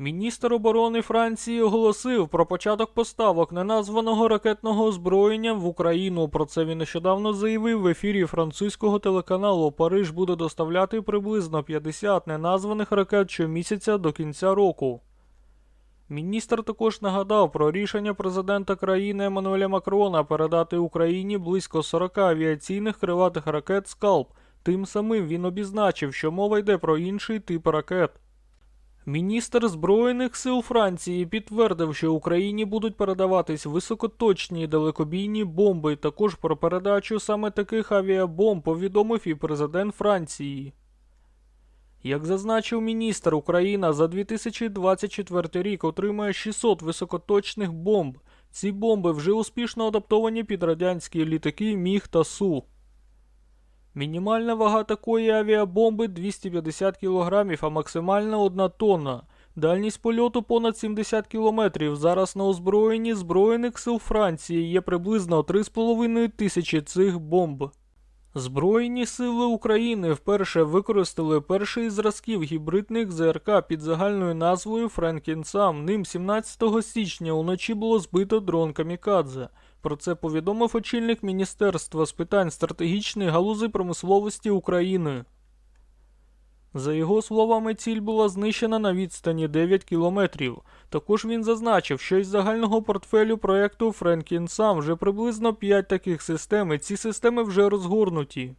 Міністр оборони Франції оголосив про початок поставок неназваного ракетного озброєння в Україну. Про це він нещодавно заявив в ефірі французького телеканалу. Париж буде доставляти приблизно 50 неназваних ракет щомісяця до кінця року. Міністр також нагадав про рішення президента країни Еммануеля Макрона передати Україні близько 40 авіаційних крилатих ракет Скалп. Тим самим він обізначив, що мова йде про інший тип ракет. Міністр Збройних сил Франції підтвердив, що Україні будуть передаватись високоточні далекобійні бомби. Також про передачу саме таких авіабомб повідомив і президент Франції. Як зазначив міністр, Україна за 2024 рік отримає 600 високоточних бомб. Ці бомби вже успішно адаптовані під радянські літаки Міг та Су. Мінімальна вага такої авіабомби 250 кг, а максимальна 1 тонна. Дальність польоту понад 70 км. Зараз на озброєнні Збройних сил Франції є приблизно 3,5 тисячі цих бомб. Збройні сили України вперше використали перший зразків гібридних ЗРК під загальною назвою Френкінсам. Ним 17 січня уночі було збито дрон Камікадзе. Про це повідомив очільник Міністерства з питань стратегічної галузи промисловості України. За його словами, ціль була знищена на відстані 9 кілометрів. Також він зазначив, що із загального портфелю проєкту Френкінсам вже приблизно 5 таких систем, і ці системи вже розгорнуті.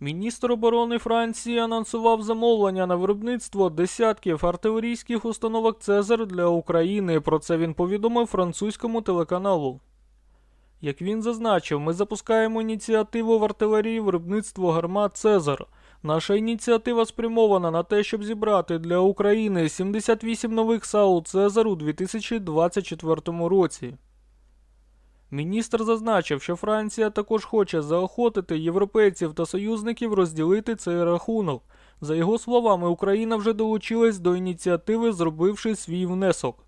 Міністр оборони Франції анонсував замовлення на виробництво десятків артилерійських установок Цезар для України. Про це він повідомив французькому телеканалу. Як він зазначив, ми запускаємо ініціативу в артилерії виробництво гармат Цезар. Наша ініціатива спрямована на те, щоб зібрати для України 78 нових САУ Цезар у 2024 році. Міністр зазначив, що Франція також хоче заохотити європейців та союзників розділити цей рахунок. За його словами, Україна вже долучилась до ініціативи, зробивши свій внесок.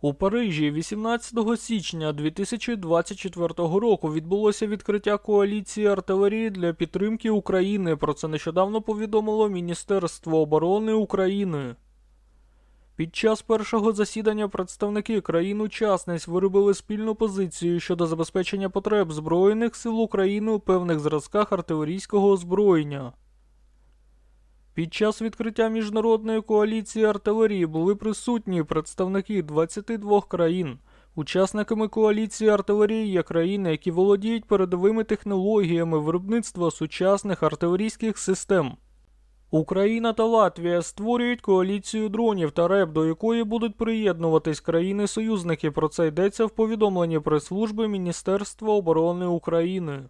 У Парижі 18 січня 2024 року відбулося відкриття коаліції артилерії для підтримки України. Про це нещодавно повідомило Міністерство оборони України. Під час першого засідання представники країн-учасниць виробили спільну позицію щодо забезпечення потреб Збройних сил України у певних зразках артилерійського озброєння. Під час відкриття міжнародної коаліції артилерії були присутні представники 22 країн. Учасниками коаліції артилерії є країни, які володіють передовими технологіями виробництва сучасних артилерійських систем. Україна та Латвія створюють коаліцію дронів та РЕП, до якої будуть приєднуватись країни-союзники. Про це йдеться в повідомленні прес-служби Міністерства оборони України.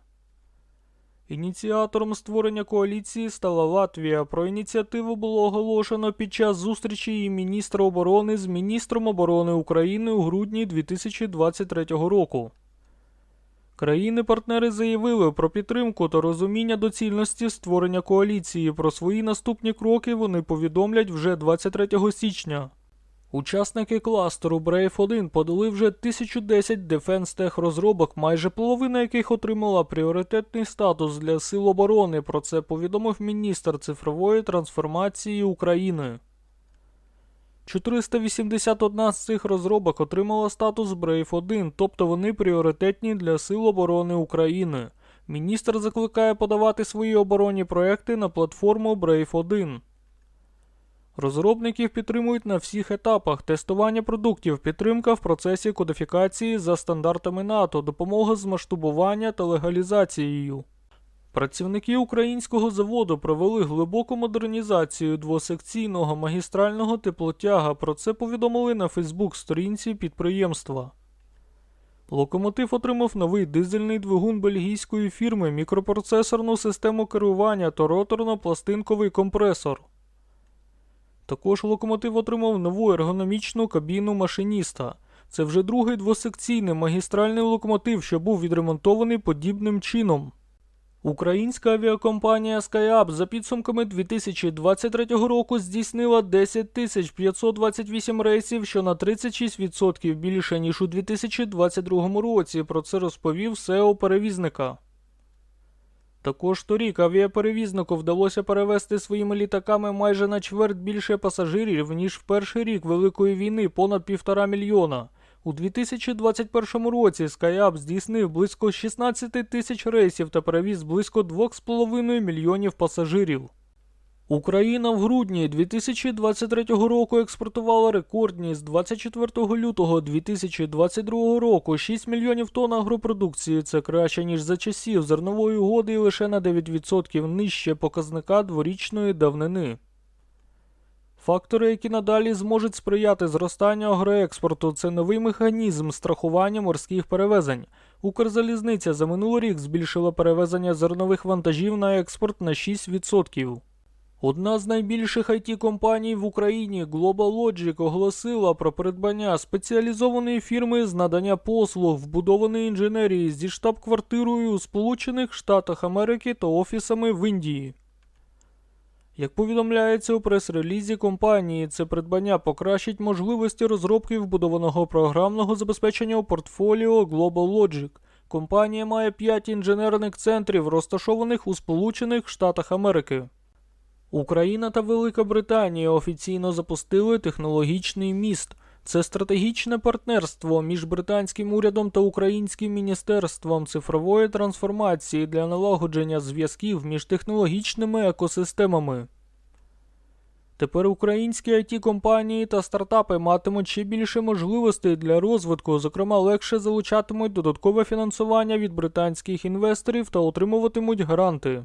Ініціатором створення коаліції стала Латвія. Про ініціативу було оголошено під час зустрічі її міністра оборони з міністром оборони України у грудні 2023 року. Країни-партнери заявили про підтримку та розуміння доцільності створення коаліції. Про свої наступні кроки вони повідомлять вже 23 січня. Учасники кластеру Brave 1 подали вже 1010 Defense Tech розробок, майже половина яких отримала пріоритетний статус для сил оборони. Про це повідомив міністр цифрової трансформації України. 481 з цих розробок отримала статус Brave 1, тобто вони пріоритетні для сил оборони України. Міністр закликає подавати свої оборонні проекти на платформу Brave 1. Розробників підтримують на всіх етапах тестування продуктів, підтримка в процесі кодифікації за стандартами НАТО, допомога з масштабування та легалізацією. Працівники українського заводу провели глибоку модернізацію двосекційного магістрального теплотяга. Про це повідомили на Фейсбук-сторінці підприємства. Локомотив отримав новий дизельний двигун бельгійської фірми, мікропроцесорну систему керування та роторно-пластинковий компресор. Також локомотив отримав нову ергономічну кабіну машиніста. Це вже другий двосекційний магістральний локомотив, що був відремонтований подібним чином. Українська авіакомпанія SkyUp за підсумками 2023 року здійснила 10 тисяч 528 рейсів, що на 36% більше, ніж у 2022 році. Про це розповів SEO перевізника. Також торік авіаперевізнику вдалося перевезти своїми літаками майже на чверть більше пасажирів, ніж в перший рік Великої війни понад півтора мільйона. У 2021 році SkyUp здійснив близько 16 тисяч рейсів та перевіз близько 2,5 мільйонів пасажирів. Україна в грудні 2023 року експортувала рекордні з 24 лютого 2022 року 6 мільйонів тонн агропродукції. Це краще ніж за часів зернової угоди і лише на 9% нижче показника дворічної давнини. Фактори, які надалі зможуть сприяти зростанню агроекспорту, це новий механізм страхування морських перевезень. Укрзалізниця за минулий рік збільшила перевезення зернових вантажів на експорт на 6%. Одна з найбільших it компаній в Україні GlobalLogic оголосила про придбання спеціалізованої фірми з надання послуг вбудованої інженерії зі штаб-квартирою у Сполучених Штатах Америки та офісами в Індії. Як повідомляється у прес-релізі компанії, це придбання покращить можливості розробки вбудованого програмного забезпечення у портфоліо GlobalLogic. Компанія має 5 інженерних центрів, розташованих у Сполучених Штатах Америки. Україна та Велика Британія офіційно запустили технологічний міст. Це стратегічне партнерство між британським урядом та українським міністерством цифрової трансформації для налагодження зв'язків між технологічними екосистемами. Тепер українські it компанії та стартапи матимуть ще більше можливостей для розвитку, зокрема, легше залучатимуть додаткове фінансування від британських інвесторів та отримуватимуть гранти.